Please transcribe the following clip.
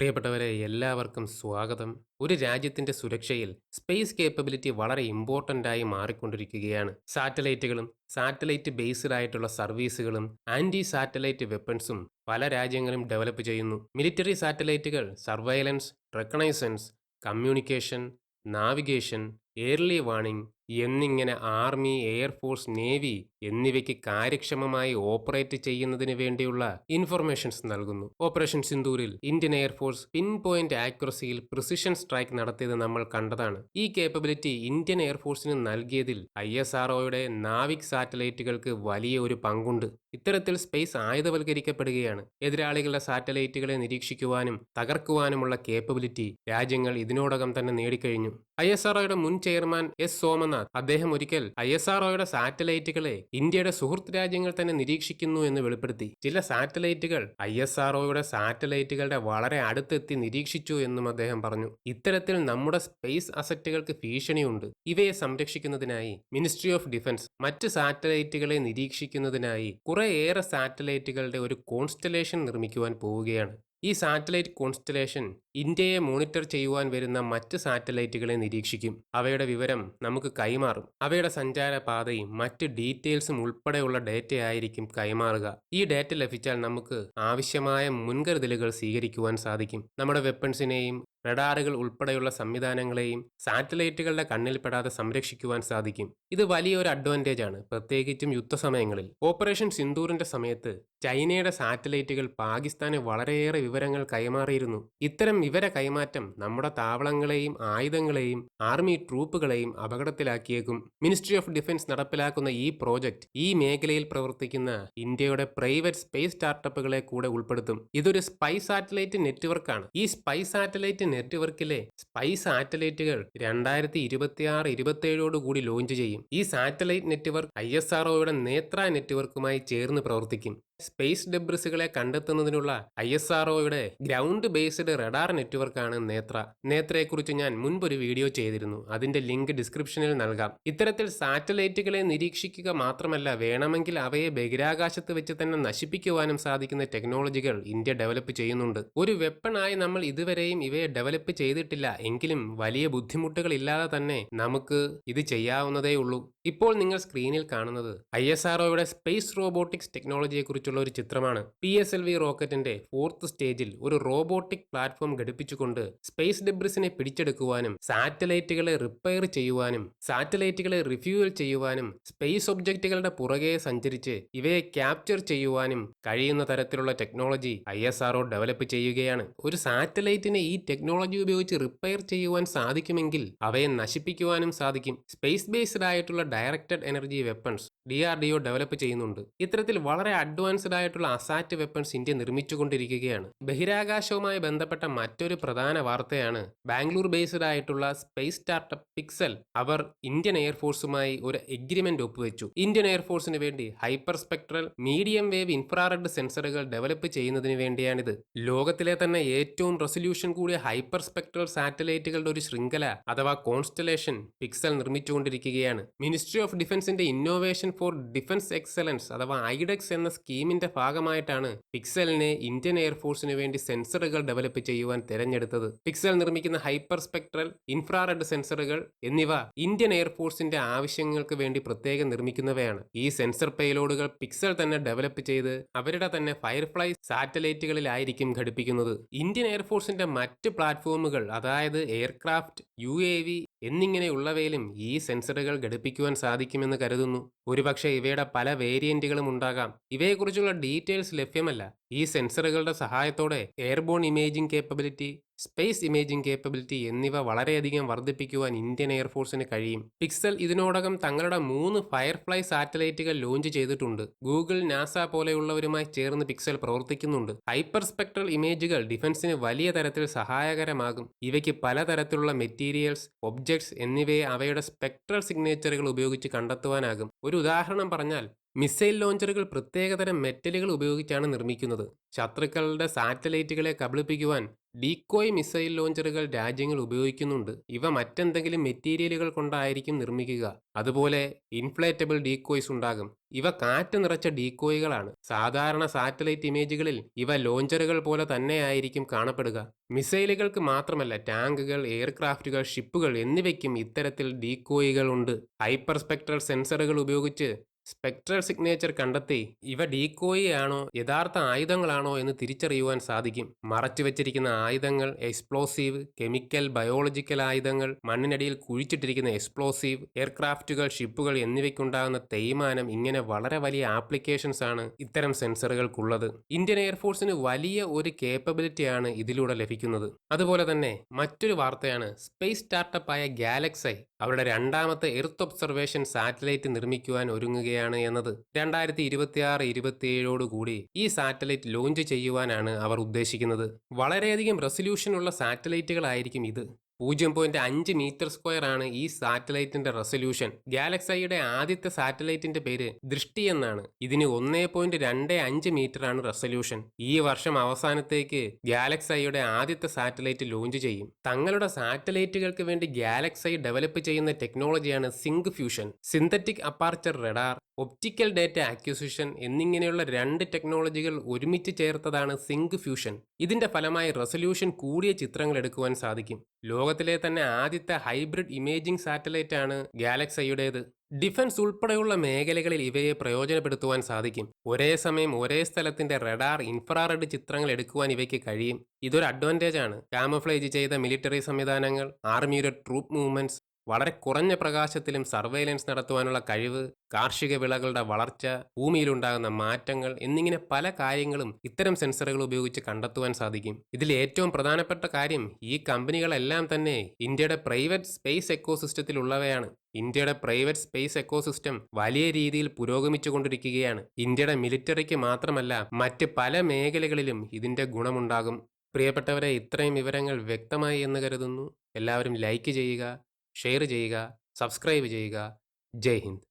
പ്രിയപ്പെട്ടവരെ എല്ലാവർക്കും സ്വാഗതം. ഒരു രാജ്യത്തിന്റെ സുരക്ഷയിൽ സ്പേസ് കേപ്പബിലിറ്റി വളരെ ഇമ്പോർട്ടന്റ് ആയി മാറിക്കൊണ്ടിരിക്കുകയാണ്. സാറ്റലൈറ്റുകളും സാറ്റലൈറ്റ് ബേസ്ഡ് ആയിട്ടുള്ള സർവീസുകളും ആന്റി സാറ്റലൈറ്റ് വെപ്പൺസും പല രാജ്യങ്ങളും ഡെവലപ്പ് ചെയ്യുന്നു. Military സാറ്റലൈറ്റുകൾ surveillance reconnaissance communication navigation early warning എന്നിങ്ങനെ ആർമി എയർഫോഴ്സ് നേവി എന്നിവയ്ക്ക് കാര്യക്ഷമമായി ഓപ്പറേറ്റ് ചെയ്യുന്നതിന് വേണ്ടിയുള്ള ഇൻഫർമേഷൻസ് നൽകുന്നു. Operation സിന്ദൂരിൽ Indian air force pin point ആക്യുറസിയിൽ precision strike നടത്തിയത് നമ്മൾ കണ്ടതാണ്. ഈ കേപ്പബിലിറ്റി ഇന്ത്യൻ എയർഫോഴ്സിന് നൽകിയതിൽ ഐ എസ് ആർഒയുടെ നാവിക് സാറ്റലൈറ്റുകൾക്ക് വലിയ ഒരു പങ്കുണ്ട്. ഇത്തരത്തിൽ സ്പേസ് ആയുധവൽക്കരിക്കപ്പെടുകയാണ്. എതിരാളികളുടെ സാറ്റലൈറ്റുകളെ നിരീക്ഷിക്കുവാനും തകർക്കുവാനുമുള്ള കേപ്പബിലിറ്റി രാജ്യങ്ങൾ ഇതിനോടകം തന്നെ നേടിക്കഴിഞ്ഞു. ഐ എസ് ആർഒയുടെ മുൻ ചെയർമാൻ എസ് സോമനാഥ് അദ്ദേഹം ഒരിക്കൽ ഐ എസ് ആർഒയുടെ സാറ്റലൈറ്റുകളെ ഇന്ത്യയുടെ സുഹൃത്ത് രാജ്യങ്ങൾ തന്നെ നിരീക്ഷിക്കുന്നു എന്ന് വെളിപ്പെടുത്തി. ചില സാറ്റലൈറ്റുകൾ ഐ എസ് ആർഒയുടെ സാറ്റലൈറ്റുകളുടെ വളരെ അടുത്തെത്തി നിരീക്ഷിച്ചു എന്നും അദ്ദേഹം പറഞ്ഞു. ഇത്തരത്തിൽ നമ്മുടെ സ്പേസ് അസറ്റുകൾക്ക് ഭീഷണിയുണ്ട്. ഇവയെ സംരക്ഷിക്കുന്നതിനായി മിനിസ്ട്രി ഓഫ് ഡിഫൻസ് മറ്റ് സാറ്റലൈറ്റുകളെ നിരീക്ഷിക്കുന്നതിനായി കുറേയേറെ സാറ്റലൈറ്റുകളുടെ ഒരു കോൺസ്റ്റലേഷൻ നിർമ്മിക്കുവാൻ പോവുകയാണ്. ഈ സാറ്റലൈറ്റ് കോൺസ്റ്റലേഷൻ ഇന്ത്യയെ മോണിറ്റർ ചെയ്യുവാൻ വരുന്ന മറ്റ് സാറ്റലൈറ്റുകളെ നിരീക്ഷിക്കും. അവയുടെ വിവരം നമുക്ക് കൈമാറും. അവയുടെ സഞ്ചാര പാതയും മറ്റ് ഡീറ്റെയിൽസും ഉൾപ്പെടെയുള്ള ഡേറ്റയായിരിക്കും കൈമാറുക. ഈ ഡേറ്റ ലഭിച്ചാൽ നമുക്ക് ആവശ്യമായ മുൻകരുതലുകൾ സ്വീകരിക്കുവാൻ സാധിക്കും. നമ്മുടെ വെപ്പൺസിനെയും റഡാറുകൾ ഉൾപ്പെടെയുള്ള സംവിധാനങ്ങളെയും സാറ്റലൈറ്റുകളുടെ കണ്ണിൽപ്പെടാതെ സംരക്ഷിക്കുവാൻ സാധിക്കും. ഇത് വലിയൊരു അഡ്വാന്റേജ് ആണ് പ്രത്യേകിച്ചും യുദ്ധസമയങ്ങളിൽ. ഓപ്പറേഷൻ സിന്ദൂറിന്റെ സമയത്ത് ചൈനയുടെ സാറ്റലൈറ്റുകൾ പാകിസ്ഥാന് വളരെയേറെ വിവരങ്ങൾ കൈമാറിയിരുന്നു. ഇത്തരം വിവര കൈമാറ്റം നമ്മുടെ താവളങ്ങളെയും ആയുധങ്ങളെയും ആർമി ട്രൂപ്പുകളെയും അപകടത്തിലാക്കിയേക്കും. മിനിസ്ട്രി ഓഫ് ഡിഫൻസ് നടപ്പിലാക്കുന്ന ഈ പ്രോജക്റ്റ് ഈ മേഖലയിൽ പ്രവർത്തിക്കുന്ന ഇന്ത്യയുടെ പ്രൈവറ്റ് സ്പേസ് സ്റ്റാർട്ടപ്പുകളെ കൂടെ ഉൾപ്പെടുത്തും. ഇതൊരു സ്പൈ സാറ്റലൈറ്റ് നെറ്റ്വർക്കാണ്. ഈ സ്പൈ സാറ്റലൈറ്റ് നെറ്റ്വർക്കിലെ സ്പൈ സാറ്റലൈറ്റുകൾ രണ്ടായിരത്തി ഇരുപത്തി ആറ് ഇരുപത്തി കൂടി ലോഞ്ച് ചെയ്യും. ഈ സാറ്റലൈറ്റ് നെറ്റ്വർക്ക് ഐ എസ് ആർഒയുടെ നേത്ര നെറ്റ്വർക്കുമായി ചേർന്ന് പ്രവർത്തിക്കും. സ്പേസ് ഡെബ്രിസുകളെ കണ്ടെത്തുന്നതിനുള്ള ഐ എസ് ആർഒയുടെ ഗ്രൗണ്ട് ബേസ്ഡ് റഡാർ നെറ്റ്വർക്കാണ് നേത്ര. നേത്രയെക്കുറിച്ച് ഞാൻ മുൻപൊരു വീഡിയോ ചെയ്തിരുന്നു. അതിന്റെ ലിങ്ക് ഡിസ്ക്രിപ്ഷനിൽ നൽകാം. ഇത്തരത്തിൽ സാറ്റലൈറ്റുകളെ നിരീക്ഷിക്കുക മാത്രമല്ല വേണമെങ്കിൽ അവയെ ബഹിരാകാശത്ത് വെച്ച് തന്നെ നശിപ്പിക്കുവാനും സാധിക്കുന്ന ടെക്നോളജികൾ ഇന്ത്യ ഡെവലപ്പ് ചെയ്യുന്നുണ്ട്. ഒരു വെപ്പണായി നമ്മൾ ഇതുവരെയും ഇവയെ ഡെവലപ്പ് ചെയ്തിട്ടില്ല. എങ്കിലും വലിയ ബുദ്ധിമുട്ടുകൾ ഇല്ലാതെ തന്നെ നമുക്ക് ഇത് ചെയ്യാവുന്നതേ ഉള്ളൂ ഇപ്പോൾ നിങ്ങൾ സ്ക്രീനിൽ കാണുന്നത് ഐ എസ് ആർഒയുടെ സ്പേസ് റോബോട്ടിക്സ് ടെക്നോളജിയെ കുറിച്ചുള്ള ഒരു ചിത്രമാണ് പി എസ് എൽ വി റോക്കറ്റിന്റെ ഫോർത്ത് സ്റ്റേജിൽ ഒരു റോബോട്ടിക് പ്ലാറ്റ്ഫോം ഘടിപ്പിച്ചുകൊണ്ട് സ്പേസ് ഡെബ്രിസിനെ പിടിച്ചെടുക്കുവാനും സാറ്റലൈറ്റുകളെ റിപ്പയർ ചെയ്യുവാനും സാറ്റലൈറ്റുകളെ റിഫ്യൂവൽ ചെയ്യുവാനും സ്പേസ് ഒബ്ജക്റ്റുകളുടെ പുറകെ സഞ്ചരിച്ച് ഇവയെ ക്യാപ്ചർ ചെയ്യുവാനും കഴിയുന്ന തരത്തിലുള്ള technology I S R O develop ചെയ്യുകയാണ്. ഒരു സാറ്റലൈറ്റിനെ ഈ ടെക്നോളജി ഉപയോഗിച്ച് റിപ്പയർ ചെയ്യുവാൻ സാധിക്കുമെങ്കിൽ അവയെ നശിപ്പിക്കുവാനും സാധിക്കും. സ്പേസ് ബേസ്ഡ് ആയിട്ടുള്ള directed energy weapons D R D O develop ചെയ്യുന്നുണ്ട്. ഇത്തരത്തിൽ വളരെ അഡ്വാൻസ്ഡ് ആയിട്ടുള്ള അസാറ്റ് വെപ്പൺസ് ഇന്ത്യ നിർമ്മിച്ചുകൊണ്ടിരിക്കുകയാണ്. ബഹിരാകാശവുമായി ബന്ധപ്പെട്ട മറ്റൊരു പ്രധാന വാർത്തയാണ് ബാംഗ്ലൂർ ബേസ്ഡ് ആയിട്ടുള്ള സ്പേസ് സ്റ്റാർട്ടപ്പ് പിക്സൽ അവർ ഇന്ത്യൻ എയർഫോഴ്സുമായി ഒരു എഗ്രിമെന്റ് ഒപ്പുവെച്ചു. ഇന്ത്യൻ എയർഫോഴ്സിന് വേണ്ടി hyper spectral medium wave infrared സെൻസറുകൾ ഡെവലപ്പ് ചെയ്യുന്നതിന് വേണ്ടിയാണിത്. ലോകത്തിലെ തന്നെ ഏറ്റവും റെസൊല്യൂഷൻ കൂടിയ ഹൈപ്പർ സ്പെക്ട്രൽ സാറ്റലൈറ്റുകളുടെ ഒരു ശൃംഖല അഥവാ കോൺസ്റ്റലേഷൻ പിക്സൽ നിർമ്മിച്ചുകൊണ്ടിരിക്കുകയാണ്. മിനിസ്ട്രി ഓഫ് ഡിഫൻസിന്റെ ഇന്നോവേഷൻ ഫോർ ഡിഫൻസ് എക്സലൻസ് അഥവാ ഐഡെക്സ് എന്ന സ്കീമിന്റെ ഭാഗമായിട്ടാണ് പിക്സലിനെ ഇന്ത്യൻ എയർഫോഴ്സിന് വേണ്ടി സെൻസറുകൾ ഡെവലപ്പ് ചെയ്യുവാൻ തിരഞ്ഞെടുത്തത്. പിക്സൽ നിർമ്മിക്കുന്ന ഹൈപ്പർ സ്പെക്ട്രൽ ഇൻഫ്രാറെഡ് സെൻസറുകൾ എന്നിവ ഇന്ത്യൻ എയർഫോഴ്സിന്റെ ആവശ്യങ്ങൾക്ക് വേണ്ടി പ്രത്യേകം നിർമ്മിക്കുന്നവയാണ്. ഈ സെൻസർ പേലോഡുകൾ പിക്സൽ തന്നെ ഡെവലപ്പ് ചെയ്ത് അവരുടെ തന്നെ ഫയർഫ്ലൈ സാറ്റലൈറ്റുകളിലായിരിക്കും ഘടിപ്പിക്കുന്നത്. ഇന്ത്യൻ എയർഫോഴ്സിന്റെ മറ്റ് പ്ലാറ്റ്ഫോമുകൾ അതായത് എയർക്രാഫ്റ്റ് യു എ വി എന്നിങ്ങനെയുള്ളവയിലും ഈ സെൻസറുകൾ ഘടിപ്പിക്കുവാൻ സാധിക്കുമെന്ന് കരുതുന്നു. ഒരുപക്ഷെ ഇവയുടെ പല വേരിയന്റുകളും ഉണ്ടാകാം. ഇവയെക്കുറിച്ചുള്ള ഡീറ്റെയിൽസ് ലഭ്യമല്ല. ഈ സെൻസറുകളുടെ സഹായത്തോടെ airborne imaging capability space imaging capability എന്നിവ വളരെയധികം വർദ്ധിപ്പിക്കുവാൻ ഇന്ത്യൻ എയർഫോഴ്സിന് കഴിയും. പിക്സൽ ഇതിനോടകം തങ്ങളുടെ മൂന്ന് ഫയർഫ്ലൈ സാറ്റലൈറ്റുകൾ ലോഞ്ച് ചെയ്തിട്ടുണ്ട്. ഗൂഗിൾ നാസ പോലെയുള്ളവരുമായി ചേർന്ന് പിക്സൽ പ്രവർത്തിക്കുന്നുണ്ട്. ഹൈപ്പർ സ്പെക്ട്രൽ ഇമേജുകൾ ഡിഫൻസിന് വലിയ തരത്തിൽ സഹായകരമാകും. ഇവയ്ക്ക് പലതരത്തിലുള്ള മെറ്റീരിയൽസ് ഒബ്ജക്ട്സ് എന്നിവയെ അവയുടെ സ്പെക്ട്രൽ സിഗ്നേച്ചറുകൾ ഉപയോഗിച്ച് കണ്ടെത്തുവാനാകും. ഒരു ഉദാഹരണം പറഞ്ഞാൽ മിസൈൽ ലോഞ്ചറുകൾ പ്രത്യേകതരം മെറ്റലുകൾ ഉപയോഗിച്ചാണ് നിർമ്മിക്കുന്നത്. ശത്രുക്കളുടെ സാറ്റലൈറ്റുകളെ കബളിപ്പിക്കുവാൻ ഡീക്കോയ് മിസൈൽ ലോഞ്ചറുകൾ രാജ്യങ്ങൾ ഉപയോഗിക്കുന്നുണ്ട്. ഇവ മറ്റെന്തെങ്കിലും മെറ്റീരിയലുകൾ കൊണ്ടായിരിക്കും നിർമ്മിക്കുക. അതുപോലെ ഇൻഫ്ലേറ്റബിൾ ഡീക്കോയ്സ് ഉണ്ടാകും. ഇവ കാറ്റ് നിറച്ച ഡീക്കോയുകളാണ് സാധാരണ സാറ്റലൈറ്റ് ഇമേജുകളിൽ ഇവ ലോഞ്ചറുകൾ പോലെ തന്നെയായിരിക്കും കാണപ്പെടുക. മിസൈലുകൾക്ക് മാത്രമല്ല ടാങ്കുകൾ എയർക്രാഫ്റ്റുകൾ ഷിപ്പുകൾ എന്നിവയ്ക്കും ഇത്തരത്തിൽ ഡീക്കോയുകൾ ഉണ്ട്. ഹൈപ്പർ സ്പെക്ട്രൽ സെൻസറുകൾ ഉപയോഗിച്ച് സ്പെക്ട്രൽ സിഗ്നേച്ചർ കണ്ടെത്തി ഇവ ഡീക്കോയി ആണോ യഥാർത്ഥ ആയുധങ്ങളാണോ എന്ന് തിരിച്ചറിയുവാൻ സാധിക്കും. മറച്ചു വെച്ചിരിക്കുന്ന ആയുധങ്ങൾ എക്സ്പ്ലോസീവ് കെമിക്കൽ ബയോളജിക്കൽ ആയുധങ്ങൾ മണ്ണിനടിയിൽ കുഴിച്ചിട്ടിരിക്കുന്ന എക്സ്പ്ലോസീവ് എയർക്രാഫ്റ്റുകൾ ഷിപ്പുകൾ എന്നിവയ്ക്കുണ്ടാകുന്ന തേയ്മാനം ഇങ്ങനെ വളരെ വലിയ ആപ്ലിക്കേഷൻസ് ആണ് ഇത്തരം സെൻസറുകൾക്കുള്ളത് ഇന്ത്യൻ എയർഫോഴ്സിന് വലിയ ഒരു കേപ്പബിലിറ്റിയാണ് ഇതിലൂടെ ലഭിക്കുന്നത്. അതുപോലെ തന്നെ മറ്റൊരു വാർത്തയാണ് സ്പേസ് സ്റ്റാർട്ടപ്പായ ഗാലക്സൈ അവരുടെ രണ്ടാമത്തെ എർത്ത് ഒബ്സർവേഷൻ സാറ്റലൈറ്റ് നിർമ്മിക്കുവാൻ ഒരുങ്ങുകയാണ് എന്നത് രണ്ടായിരത്തി ഇരുപത്തിയാറ് ഇരുപത്തിയേഴോടുകൂടി ഈ സാറ്റലൈറ്റ് ലോഞ്ച് ചെയ്യുവാനാണ് അവർ ഉദ്ദേശിക്കുന്നത്. വളരെയധികം റെസൊല്യൂഷനുള്ള സാറ്റലൈറ്റുകളായിരിക്കും ഇത്. പൂജ്യം പോയിന്റ് അഞ്ച് മീറ്റർ സ്ക്വയർ ആണ് ഈ സാറ്റലൈറ്റിന്റെ റെസൊല്യൂഷൻ ഗാലക്സൈയുടെ ആദ്യത്തെ സാറ്റലൈറ്റിന്റെ പേര് ദൃഷ്ടി എന്നാണ്. ഇതിന് ഒന്നേ പോയിന്റ് രണ്ട് അഞ്ച് മീറ്റർ ആണ് റെസൊല്യൂഷൻ ഈ വർഷം അവസാനത്തേക്ക് ഗാലക്സൈയുടെ ആദ്യത്തെ സാറ്റലൈറ്റ് ലോഞ്ച് ചെയ്യും. തങ്ങളുടെ സാറ്റലൈറ്റുകൾക്ക് വേണ്ടി ഗാലക്സൈ ഡെവലപ്പ് ചെയ്യുന്ന ടെക്നോളജിയാണ് sync fusion synthetic aperture radar optical data acquisition എന്നിങ്ങനെയുള്ള രണ്ട് ടെക്നോളജികൾ ഒരുമിച്ച് ചേർത്തതാണ് സിങ്ക് ഫ്യൂഷൻ. ഇതിന്റെ ഫലമായി റെസൊല്യൂഷൻ കൂടിയ ചിത്രങ്ങൾ എടുക്കുവാൻ സാധിക്കും. ലോകത്തിലെ തന്നെ ആദ്യത്തെ ഹൈബ്രിഡ് ഇമേജിംഗ് സാറ്റലൈറ്റ് ആണ് ഗാലക്സയുടേത്. ഡിഫൻസ് ഉൾപ്പെടെയുള്ള മേഖലകളിൽ ഇവയെ പ്രയോജനപ്പെടുത്തുവാൻ സാധിക്കും. ഒരേ സമയം ഒരേ സ്ഥലത്തിന്റെ റഡാർ ഇൻഫ്രാറെഡ് ചിത്രങ്ങൾ എടുക്കുവാൻ ഇവയ്ക്ക് കഴിയും. ഇതൊരു അഡ്വാന്റേജ് ആണ് കാമഫ്ലേജ് ചെയ്ത മിലിറ്ററി സംവിധാനങ്ങൾ ആർമിയുടെ ട്രൂപ്പ് മൂവ്മെന്റ്സ് വളരെ കുറഞ്ഞ പ്രകാശത്തിലും സർവൈലൻസ് നടത്തുവാനുള്ള കഴിവ് കാർഷിക വിളകളുടെ വളർച്ച ഭൂമിയിലുണ്ടാകുന്ന മാറ്റങ്ങൾ എന്നിങ്ങനെ പല കാര്യങ്ങളും ഇത്തരം സെൻസറുകൾ ഉപയോഗിച്ച് കണ്ടെത്തുവാൻ സാധിക്കും. ഇതിൽ ഏറ്റവും പ്രധാനപ്പെട്ട കാര്യം ഈ കമ്പനികളെല്ലാം തന്നെ ഇന്ത്യയുടെ പ്രൈവറ്റ് സ്പേസ് എക്കോസിസ്റ്റത്തിലുള്ളവയാണ് ഇന്ത്യയുടെ പ്രൈവറ്റ് സ്പേസ് എക്കോസിസ്റ്റം വലിയ രീതിയിൽ പുരോഗമിച്ചുകൊണ്ടിരിക്കുകയാണ് ഇന്ത്യയുടെ മിലിറ്ററിക്ക് മാത്രമല്ല മറ്റ് പല മേഖലകളിലും ഇതിന്റെ ഗുണമുണ്ടാകും. പ്രിയപ്പെട്ടവരെ ഇത്രയും വിവരങ്ങൾ വ്യക്തമായി എന്ന് കരുതുന്നു. എല്ലാവരും ലൈക്ക് ചെയ്യുക. ഷെയർ ചെയ്യുക സബ്സ്ക്രൈബ് ചെയ്യുക ജയ് ഹിന്ദ്